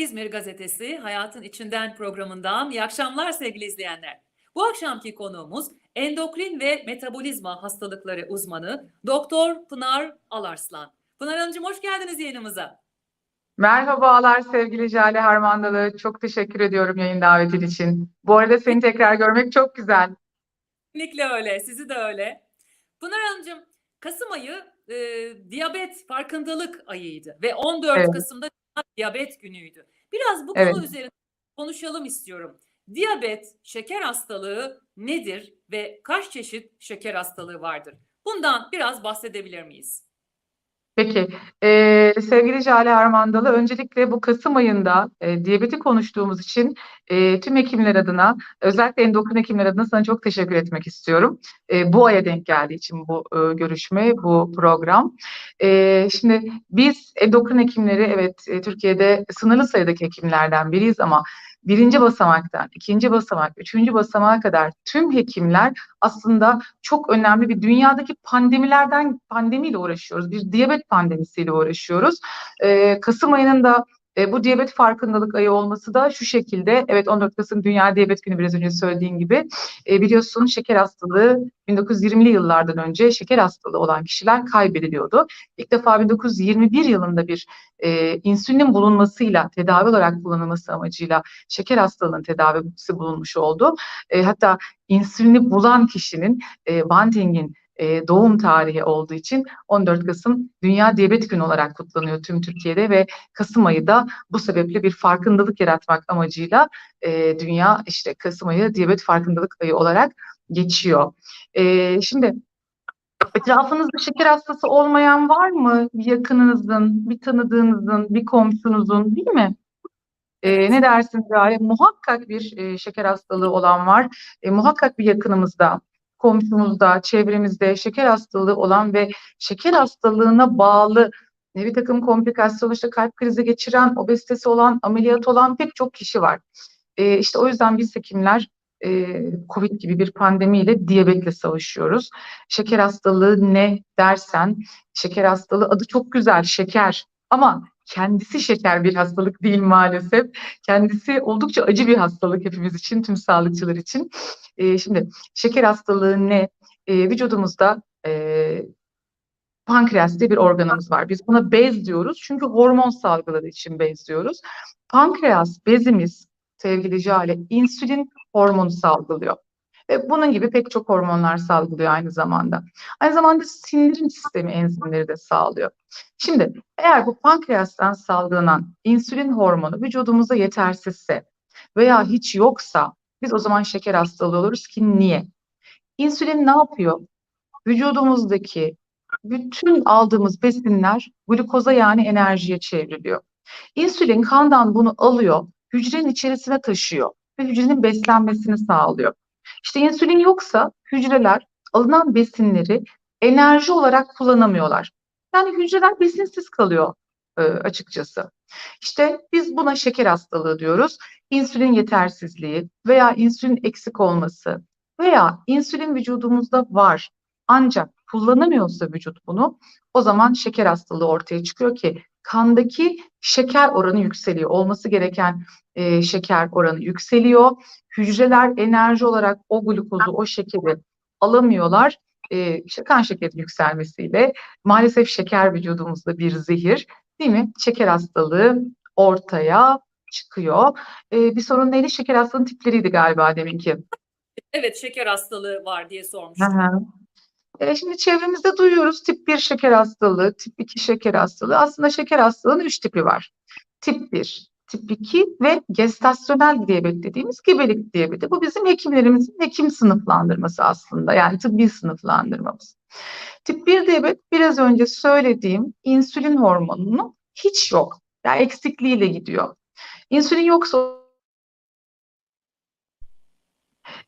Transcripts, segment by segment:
İzmir Gazetesi Hayatın İçinden programından iyi akşamlar sevgili izleyenler. Bu akşamki konuğumuz endokrin ve metabolizma hastalıkları uzmanı Doktor Pınar Alarslan. Pınar Hanımcığım hoş geldiniz yayınımıza. Merhabalar sevgili Jale Harmandalı. Çok teşekkür ediyorum yayın davetin için. Bu arada seni tekrar görmek çok güzel. Kesinlikle öyle, sizi de öyle. Pınar Hanımcığım, Kasım ayı e, diyabet farkındalık ayıydı ve 14 Evet. Kasım'da Diyabet Günü'ydü. Biraz bu Evet. konu üzerine konuşalım istiyorum. Diyabet, şeker hastalığı nedir ve kaç çeşit şeker hastalığı vardır? Bundan biraz bahsedebilir miyiz? Peki, eee, sevgili Jale Harmandalı, öncelikle bu Kasım ayında e, diyabeti konuştuğumuz için e, tüm hekimler adına, özellikle endokrin hekimler adına sana çok teşekkür etmek istiyorum. E, bu aya denk geldiği için bu e, görüşme, bu program. E, şimdi biz endokrin hekimleri, evet e, Türkiye'de sınırlı sayıdaki hekimlerden biriyiz ama birinci basamaktan, ikinci basamak, üçüncü basamağa kadar tüm hekimler aslında çok önemli bir dünyadaki pandemilerden pandemiyle uğraşıyoruz. Bir diyabet pandemisiyle uğraşıyoruz. Ee, Kasım ayının da e, bu diyabet farkındalık ayı olması da şu şekilde. Evet 14 Kasım Dünya Diyabet Günü biraz önce söylediğin gibi. E, biliyorsun şeker hastalığı 1920'li yıllardan önce şeker hastalığı olan kişiler kaybediliyordu. İlk defa 1921 yılında bir e, insülinin bulunmasıyla tedavi olarak kullanılması amacıyla şeker hastalığının tedavisi bulunmuş oldu. E, hatta insülini bulan kişinin e, Banting'in e, doğum tarihi olduğu için 14 Kasım Dünya Diyabet Günü olarak kutlanıyor tüm Türkiye'de ve Kasım ayı da bu sebeple bir farkındalık yaratmak amacıyla e, Dünya işte Kasım ayı Diyabet Farkındalık Ayı olarak geçiyor. E, şimdi etrafınızda şeker hastası olmayan var mı? Bir yakınınızın, bir tanıdığınızın, bir komşunuzun değil mi? E, ne dersiniz Jale? Muhakkak bir e, şeker hastalığı olan var. E, muhakkak bir yakınımızda, komşumuzda, çevremizde şeker hastalığı olan ve şeker hastalığına bağlı e, bir takım komplikasyonlar, işte kalp krizi geçiren, obezitesi olan, ameliyat olan pek çok kişi var. E, işte o yüzden biz hekimler e, Covid gibi bir pandemiyle diyabetle savaşıyoruz. Şeker hastalığı ne dersen, şeker hastalığı adı çok güzel, şeker. Ama kendisi şeker bir hastalık değil maalesef. Kendisi oldukça acı bir hastalık hepimiz için, tüm sağlıkçılar için. E, şimdi şeker hastalığı ne? E, vücudumuzda e, pankreas diye bir organımız var. Biz buna bez diyoruz çünkü hormon salgıları için bez diyoruz. Pankreas bezimiz sevgili Jale insülin hormonu salgılıyor. Ve bunun gibi pek çok hormonlar salgılıyor aynı zamanda. Aynı zamanda sindirim sistemi enzimleri de sağlıyor. Şimdi eğer bu pankreastan salgılanan insülin hormonu vücudumuzda yetersizse veya hiç yoksa biz o zaman şeker hastalığı oluruz ki niye? İnsülin ne yapıyor? Vücudumuzdaki bütün aldığımız besinler glukoza yani enerjiye çevriliyor. İnsülin kandan bunu alıyor, hücrenin içerisine taşıyor ve hücrenin beslenmesini sağlıyor. İşte insülin yoksa hücreler alınan besinleri enerji olarak kullanamıyorlar. Yani hücreler besinsiz kalıyor e, açıkçası. İşte biz buna şeker hastalığı diyoruz. İnsülin yetersizliği veya insülin eksik olması veya insülin vücudumuzda var ancak kullanamıyorsa vücut bunu o zaman şeker hastalığı ortaya çıkıyor ki kandaki şeker oranı yükseliyor. Olması gereken e, şeker oranı yükseliyor. Hücreler enerji olarak o glukozu, o şekeri alamıyorlar. E, işte kan şekeri yükselmesiyle maalesef şeker vücudumuzda bir zehir değil mi? Şeker hastalığı ortaya çıkıyor. E, bir sorun neydi? Şeker hastalığının tipleriydi galiba deminki. Evet, şeker hastalığı var diye Hı sormuştum. hı. E, şimdi çevremizde duyuyoruz tip 1 şeker hastalığı, tip 2 şeker hastalığı. Aslında şeker hastalığının 3 tipi var. Tip 1, tip 2 ve gestasyonel diyabet dediğimiz gebelik diyabeti. Bu bizim hekimlerimizin hekim sınıflandırması aslında. Yani tıbbi sınıflandırmamız. Tip 1 diyabet biraz önce söylediğim insülin hormonunun hiç yok. Yani eksikliğiyle gidiyor. İnsülin yoksa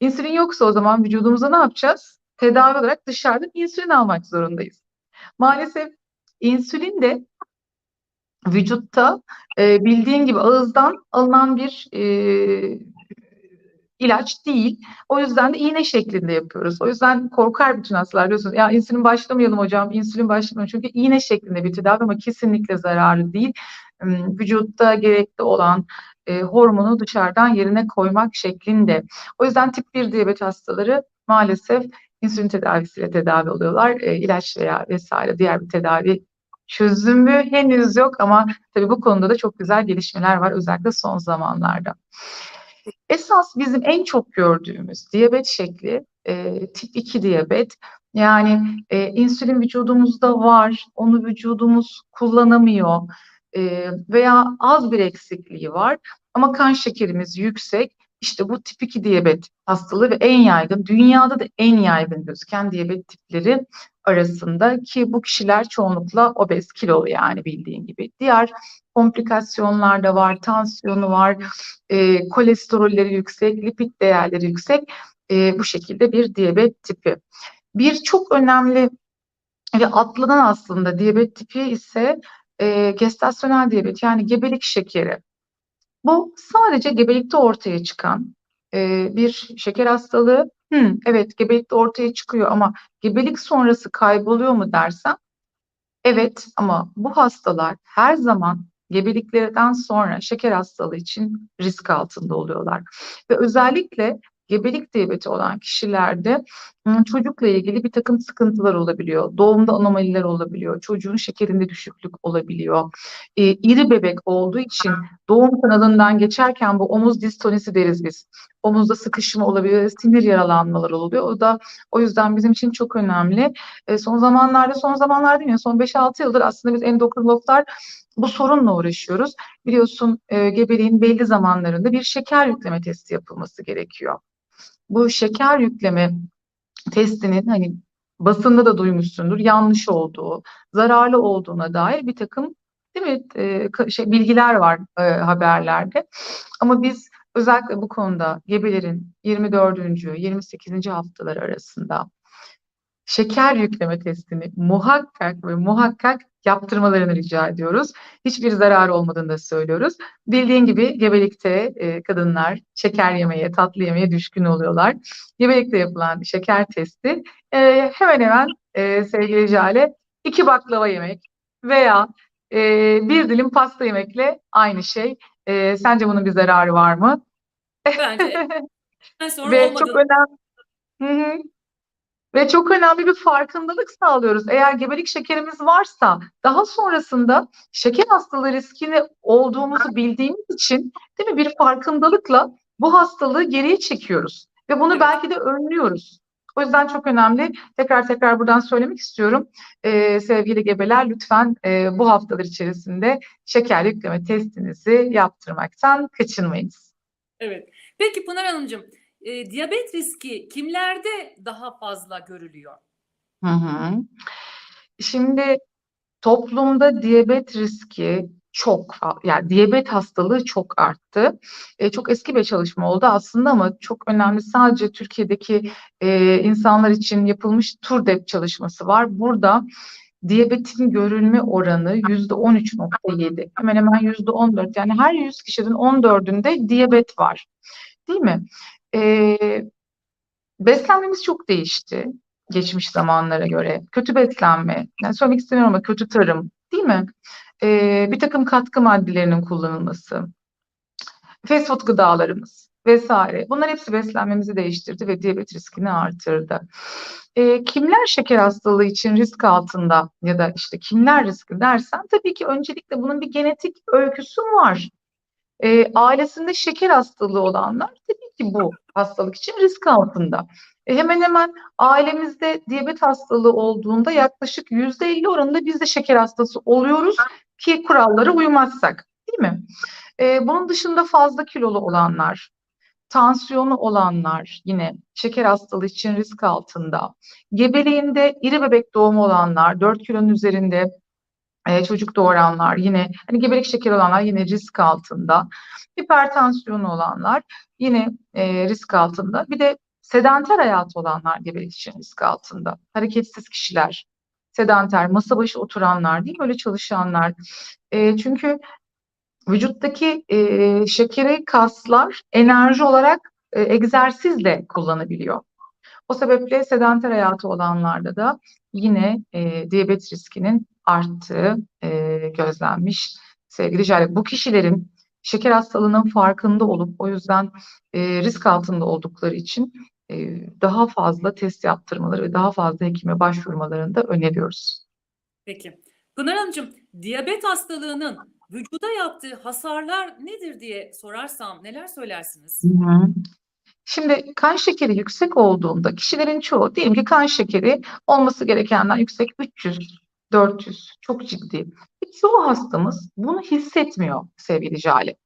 İnsülin yoksa o zaman vücudumuza ne yapacağız? Tedavi olarak dışarıdan insülin almak zorundayız. Maalesef insülin de vücutta e, bildiğin gibi ağızdan alınan bir e, ilaç değil. O yüzden de iğne şeklinde yapıyoruz. O yüzden korkar bütün hastalar biliyorsunuz. Ya insülin başlamayalım hocam, insülin başlamayalım. Çünkü iğne şeklinde bir tedavi ama kesinlikle zararlı değil. ım, vücutta gerekli olan e, hormonu dışarıdan yerine koymak şeklinde. O yüzden tip 1 diyabet hastaları maalesef insülin tedavisiyle tedavi oluyorlar. E, ilaç veya vesaire diğer bir tedavi çözümü henüz yok ama tabii bu konuda da çok güzel gelişmeler var özellikle son zamanlarda. Esas bizim en çok gördüğümüz diyabet şekli e, tip 2 diyabet. Yani e, insülin vücudumuzda var, onu vücudumuz kullanamıyor e, veya az bir eksikliği var ama kan şekerimiz yüksek. İşte bu tip 2 diyabet hastalığı ve en yaygın, dünyada da en yaygın gözüken diyabet tipleri arasında ki bu kişiler çoğunlukla obez, kilolu yani bildiğin gibi. Diğer komplikasyonlar da var, tansiyonu var, e, kolesterolleri yüksek, lipid değerleri yüksek e, bu şekilde bir diyabet tipi. Bir çok önemli ve atlanan aslında diyabet tipi ise e, gestasyonel diyabet yani gebelik şekeri. Bu sadece gebelikte ortaya çıkan e, bir şeker hastalığı. Hı, evet gebelikte ortaya çıkıyor ama gebelik sonrası kayboluyor mu dersen evet ama bu hastalar her zaman gebeliklerden sonra şeker hastalığı için risk altında oluyorlar. Ve özellikle gebelik diyabeti olan kişilerde ım, çocukla ilgili bir takım sıkıntılar olabiliyor. Doğumda anomaliler olabiliyor. Çocuğun şekerinde düşüklük olabiliyor. E, iri bebek olduğu için doğum kanalından geçerken bu omuz distonisi deriz biz. Omuzda sıkışma olabiliyor, sinir yaralanmaları oluyor. O da o yüzden bizim için çok önemli. E, son zamanlarda, son zamanlarda değil mi? Son 5-6 yıldır aslında biz endokrinologlar bu sorunla uğraşıyoruz. Biliyorsun e, gebeliğin belli zamanlarında bir şeker yükleme testi yapılması gerekiyor. Bu şeker yükleme testinin hani basında da duymuşsundur yanlış olduğu, zararlı olduğuna dair bir takım değil mi e, şey, bilgiler var e, haberlerde. Ama biz özellikle bu konuda gebelerin 24. 28. haftaları arasında şeker yükleme testini muhakkak ve muhakkak yaptırmalarını rica ediyoruz. Hiçbir zararı olmadığını da söylüyoruz. Bildiğin gibi gebelikte e, kadınlar şeker yemeye, tatlı yemeye düşkün oluyorlar. Gebelikte yapılan şeker testi e, hemen hemen e, sevgili Jale iki baklava yemek veya e, bir dilim pasta yemekle aynı şey. E, sence bunun bir zararı var mı? Bence en sonra Ve olmadı. çok önemli. Hı hı. Ve çok önemli bir farkındalık sağlıyoruz. Eğer gebelik şekerimiz varsa daha sonrasında şeker hastalığı riskini olduğumuzu bildiğimiz için değil mi bir farkındalıkla bu hastalığı geriye çekiyoruz ve bunu belki de önlüyoruz. O yüzden çok önemli. Tekrar tekrar buradan söylemek istiyorum. Ee, sevgili gebeler lütfen e, bu haftalar içerisinde şeker yükleme testinizi yaptırmaktan kaçınmayınız. Evet. Peki Pınar Hanımcığım, e, diyabet riski kimlerde daha fazla görülüyor? Hı hı. Şimdi toplumda diyabet riski çok yani diyabet hastalığı çok arttı. E, çok eski bir çalışma oldu aslında ama çok önemli sadece Türkiye'deki e, insanlar için yapılmış TURDEP çalışması var. Burada diyabetin görülme oranı yüzde 13.7 hemen hemen yüzde 14 yani her 100 kişinin 14'ünde diyabet var değil mi? E, beslenmemiz çok değişti geçmiş zamanlara göre. Kötü beslenme, yani söylemek istemiyorum ama kötü tarım, değil mi? Ee, bir takım katkı maddelerinin kullanılması, fast food gıdalarımız vesaire. Bunlar hepsi beslenmemizi değiştirdi ve diyabet riskini artırdı. Ee, kimler şeker hastalığı için risk altında ya da işte kimler riskli dersen tabii ki öncelikle bunun bir genetik öyküsü var. Ee, ailesinde şeker hastalığı olanlar tabii ki bu hastalık için risk altında. E, hemen hemen ailemizde diyabet hastalığı olduğunda yaklaşık %50 oranında biz de şeker hastası oluyoruz ki kurallara uymazsak, değil mi? E, bunun dışında fazla kilolu olanlar, tansiyonu olanlar yine şeker hastalığı için risk altında. Gebeliğinde iri bebek doğumu olanlar, 4 kilonun üzerinde e, çocuk doğuranlar yine hani gebelik şekeri olanlar yine risk altında. Hipertansiyonu olanlar yine e, risk altında. Bir de sedanter hayatı olanlar gebelik için risk altında. Hareketsiz kişiler, sedanter, masa başı oturanlar değil mi? Öyle çalışanlar. E, çünkü vücuttaki e, şekeri kaslar enerji olarak e, egzersizle kullanabiliyor. O sebeple sedanter hayatı olanlarda da yine e, diyabet riskinin arttığı e, gözlenmiş sevgili Jale. Bu kişilerin şeker hastalığının farkında olup o yüzden e, risk altında oldukları için e, daha fazla test yaptırmaları ve daha fazla hekime başvurmalarını da öneriyoruz. Peki. Pınar Hanımcığım, diyabet hastalığının vücuda yaptığı hasarlar nedir diye sorarsam neler söylersiniz? Hı hı. Şimdi kan şekeri yüksek olduğunda kişilerin çoğu diyelim ki kan şekeri olması gerekenden yüksek 300, 400 çok ciddi. Ve Çoğu hastamız bunu hissetmiyor sevgili Jale.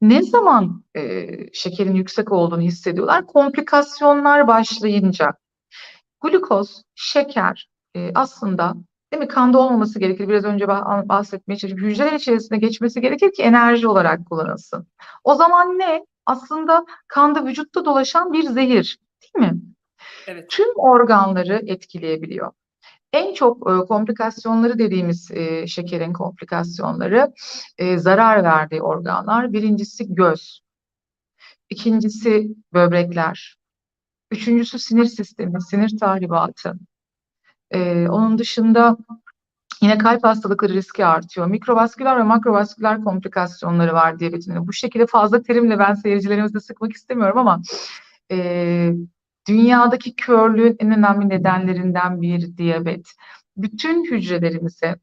Ne zaman e, şekerin yüksek olduğunu hissediyorlar? Komplikasyonlar başlayınca. Glukoz, şeker e, aslında değil mi kanda olmaması gerekir. Biraz önce bah- bahsetmeye çalıştım. Hücreler içerisine geçmesi gerekir ki enerji olarak kullanılsın. O zaman ne? Aslında kanda vücutta dolaşan bir zehir, değil mi? Evet. Tüm organları etkileyebiliyor. En çok e, komplikasyonları dediğimiz e, şekerin komplikasyonları e, zarar verdiği organlar. Birincisi göz, ikincisi böbrekler, üçüncüsü sinir sistemi, sinir tahribatı. E, onun dışında yine kalp hastalıkları riski artıyor. Mikrovasküler ve makrovasküler komplikasyonları var diyabetin. Bu şekilde fazla terimle ben seyircilerimizi sıkmak istemiyorum ama e, dünyadaki körlüğün en önemli nedenlerinden bir diyabet. Bütün hücrelerimize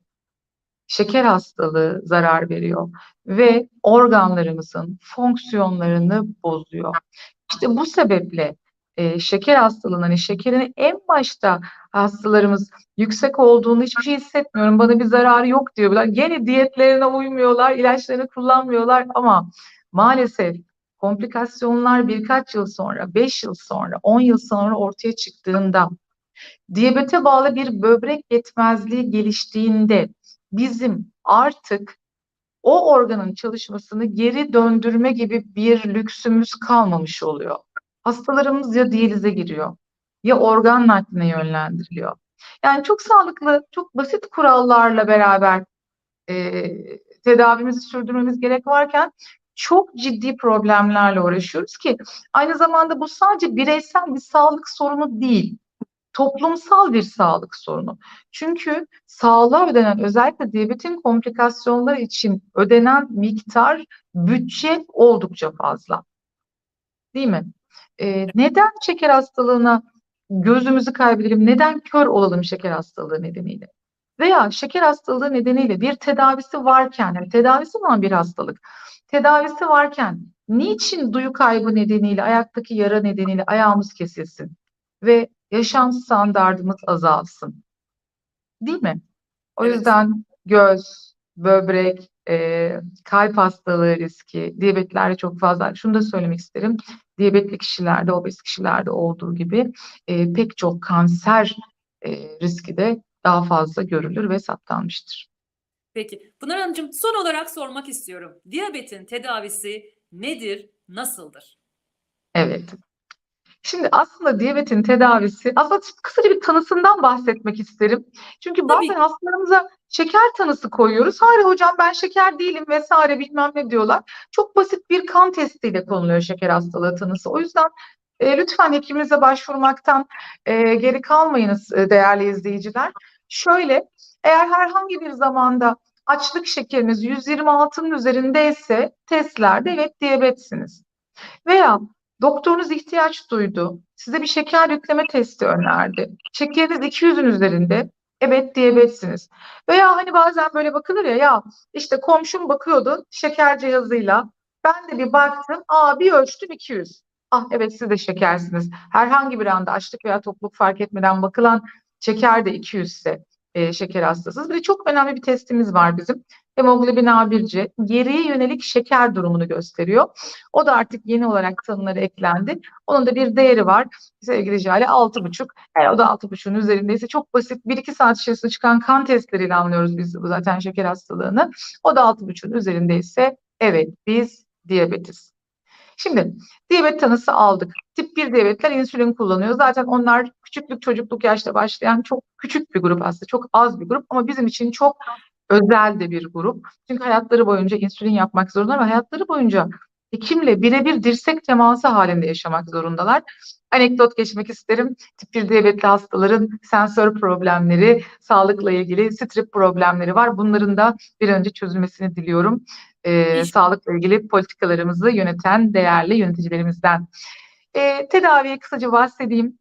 şeker hastalığı zarar veriyor ve organlarımızın fonksiyonlarını bozuyor. İşte bu sebeple e, şeker hastalığının, hani şekerin en başta hastalarımız yüksek olduğunu hiçbir şey hissetmiyorum, bana bir zararı yok diyorlar. Gene diyetlerine uymuyorlar, ilaçlarını kullanmıyorlar ama maalesef komplikasyonlar birkaç yıl sonra, 5 yıl sonra, 10 yıl sonra ortaya çıktığında, diyabete bağlı bir böbrek yetmezliği geliştiğinde bizim artık o organın çalışmasını geri döndürme gibi bir lüksümüz kalmamış oluyor. Hastalarımız ya diyalize giriyor ya organ nakline yönlendiriliyor. Yani çok sağlıklı, çok basit kurallarla beraber e, tedavimizi sürdürmemiz gerek varken çok ciddi problemlerle uğraşıyoruz ki aynı zamanda bu sadece bireysel bir sağlık sorunu değil, toplumsal bir sağlık sorunu. Çünkü sağlığa ödenen özellikle diyabetin komplikasyonları için ödenen miktar bütçe oldukça fazla. Değil mi? Ee, neden şeker hastalığına gözümüzü kaybedelim? Neden kör olalım şeker hastalığı nedeniyle? Veya şeker hastalığı nedeniyle bir tedavisi varken, yani tedavisi olan bir hastalık, tedavisi varken niçin duyu kaybı nedeniyle, ayaktaki yara nedeniyle ayağımız kesilsin ve yaşam standardımız azalsın? Değil mi? O Evet. yüzden göz, böbrek, e, kalp hastalığı riski, diyabetlerde çok fazla. Şunu da söylemek isterim. Diyabetli kişilerde, obez kişilerde olduğu gibi e, pek çok kanser e, riski de daha fazla görülür ve saptanmıştır. Peki. Pınar Hanımcığım son olarak sormak istiyorum. Diyabetin tedavisi nedir, nasıldır? Evet. Şimdi aslında diyabetin tedavisi, aslında kısaca bir tanısından bahsetmek isterim. Çünkü Tabii. bazen hastalarımıza şeker tanısı koyuyoruz. Hayır hocam ben şeker değilim vesaire bilmem ne diyorlar. Çok basit bir kan testiyle konuluyor şeker hastalığı tanısı. O yüzden e, lütfen hekiminize başvurmaktan e, geri kalmayınız e, değerli izleyiciler. Şöyle, eğer herhangi bir zamanda açlık şekeriniz 126'nın üzerindeyse testlerde evet diyabetsiniz. Veya doktorunuz ihtiyaç duydu, size bir şeker yükleme testi önerdi. Şekeriniz 200'ün üzerinde, evet diyabetsiniz. Veya hani bazen böyle bakılır ya, ya işte komşum bakıyordu şeker cihazıyla, ben de bir baktım, aa bir ölçtüm 200. Ah evet siz de şekersiniz. Herhangi bir anda açlık veya tokluk fark etmeden bakılan şeker de 200 ise e, şeker hastasınız. Bir de çok önemli bir testimiz var bizim. Hemoglobin A1C geriye yönelik şeker durumunu gösteriyor. O da artık yeni olarak tanıları eklendi. Onun da bir değeri var. Sevgili Jale 6,5. Eğer o da 6,5'un üzerindeyse çok basit 1-2 saat içerisinde çıkan kan testleriyle anlıyoruz biz bu zaten şeker hastalığını. O da 6,5'un üzerindeyse evet biz diyabetiz. Şimdi diyabet tanısı aldık. Tip 1 diyabetler insülin kullanıyor. Zaten onlar küçüklük çocukluk yaşta başlayan çok küçük bir grup aslında. Çok az bir grup ama bizim için çok özel de bir grup. Çünkü hayatları boyunca insülin yapmak zorunda ve hayatları boyunca hekimle birebir dirsek teması halinde yaşamak zorundalar. Anekdot geçmek isterim. Tip 1 diyabetli hastaların sensör problemleri, sağlıkla ilgili strip problemleri var. Bunların da bir önce çözülmesini diliyorum. Ee, sağlıkla ilgili politikalarımızı yöneten değerli yöneticilerimizden. Ee, tedaviye kısaca bahsedeyim.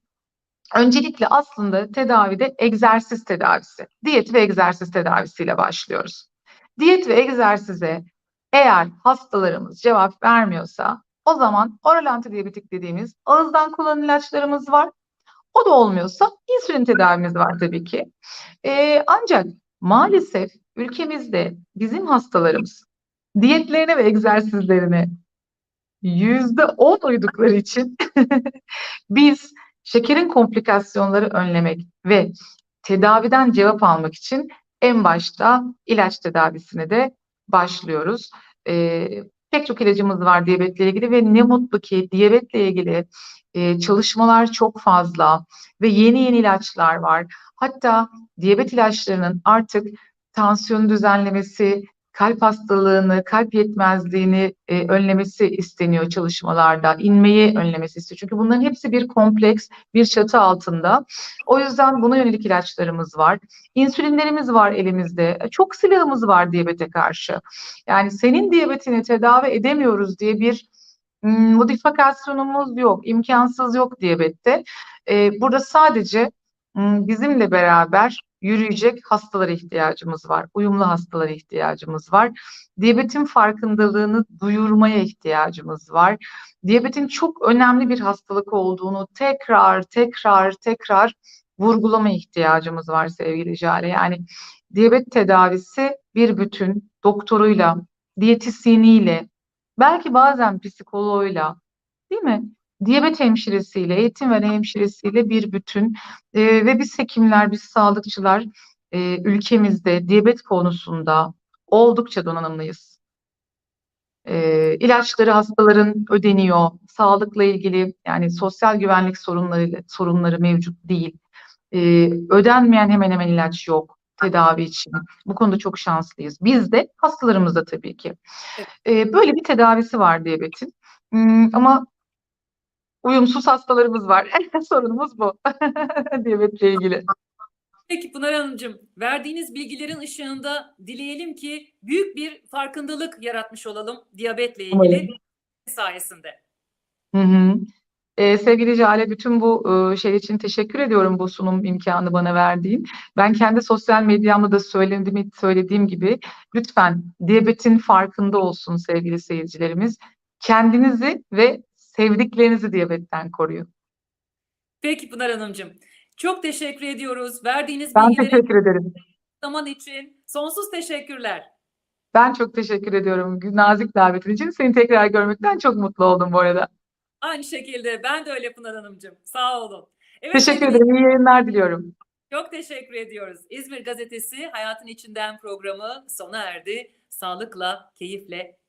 Öncelikle aslında tedavide egzersiz tedavisi, diyet ve egzersiz tedavisiyle başlıyoruz. Diyet ve egzersize eğer hastalarımız cevap vermiyorsa o zaman oral antidiyabetik dediğimiz ağızdan kullanılan ilaçlarımız var. O da olmuyorsa insülin tedavimiz var tabii ki. Ee, ancak maalesef ülkemizde bizim hastalarımız diyetlerine ve egzersizlerine yüzde on uydukları için biz şekerin komplikasyonları önlemek ve tedaviden cevap almak için en başta ilaç tedavisine de başlıyoruz. Ee, pek çok ilacımız var diyabetle ilgili ve ne mutlu ki diyabetle ilgili e, çalışmalar çok fazla ve yeni yeni ilaçlar var. Hatta diyabet ilaçlarının artık tansiyon düzenlemesi, kalp hastalığını, kalp yetmezliğini e, önlemesi isteniyor çalışmalarda. İnmeyi önlemesi istiyor. Çünkü bunların hepsi bir kompleks, bir çatı altında. O yüzden buna yönelik ilaçlarımız var. İnsülinlerimiz var elimizde. E, Çok silahımız var diyabete karşı. Yani senin diyabetini tedavi edemiyoruz diye bir mm, modifikasyonumuz yok, imkansız yok diyabette. E, burada sadece mm, bizimle beraber yürüyecek hastalara ihtiyacımız var. Uyumlu hastalara ihtiyacımız var. Diyabetin farkındalığını duyurmaya ihtiyacımız var. Diyabetin çok önemli bir hastalık olduğunu tekrar tekrar tekrar vurgulamaya ihtiyacımız var sevgili Jale. Yani diyabet tedavisi bir bütün doktoruyla, diyetisyeniyle, belki bazen psikoloğuyla, değil mi? Diyabet hemşiresiyle, eğitim veren hemşiresiyle bir bütün Ee, ve biz hekimler, biz sağlıkçılar e, ülkemizde diyabet konusunda oldukça donanımlıyız. Ee, ilaçları hastaların ödeniyor, sağlıkla ilgili yani sosyal güvenlik sorunları sorunları mevcut değil. Ee, ödenmeyen hemen hemen ilaç yok tedavi için. Bu konuda çok şanslıyız. Biz de hastalarımız da tabii ki. Ee, böyle bir tedavisi var diyabetin. Hmm, ama uyumsuz hastalarımız var. Sorunumuz bu. Diyabetle ilgili. Peki Pınar Hanımcığım, verdiğiniz bilgilerin ışığında dileyelim ki büyük bir farkındalık yaratmış olalım diyabetle ilgili Umarım. sayesinde. Hı hı. Ee, sevgili Jale, bütün bu e, şey için teşekkür ediyorum bu sunum imkanı bana verdiğin. Ben kendi sosyal medyamda da söylediğim, söylediğim gibi lütfen diyabetin farkında olsun sevgili seyircilerimiz. Kendinizi ve sevdiklerinizi diyabetten koruyun. Peki Pınar Hanımcığım, çok teşekkür ediyoruz. Verdiğiniz Ben bilgileri teşekkür ederim. zaman için sonsuz teşekkürler. Ben çok teşekkür ediyorum nazik davetin için. Seni tekrar görmekten çok mutlu oldum bu arada. Aynı şekilde ben de öyle Pınar Hanımcığım. Sağ olun. Evet, Teşekkür ederim. İyi yayınlar diliyorum. Çok teşekkür ediyoruz. İzmir Gazetesi Hayatın İçinden programı sona erdi. Sağlıkla, keyifle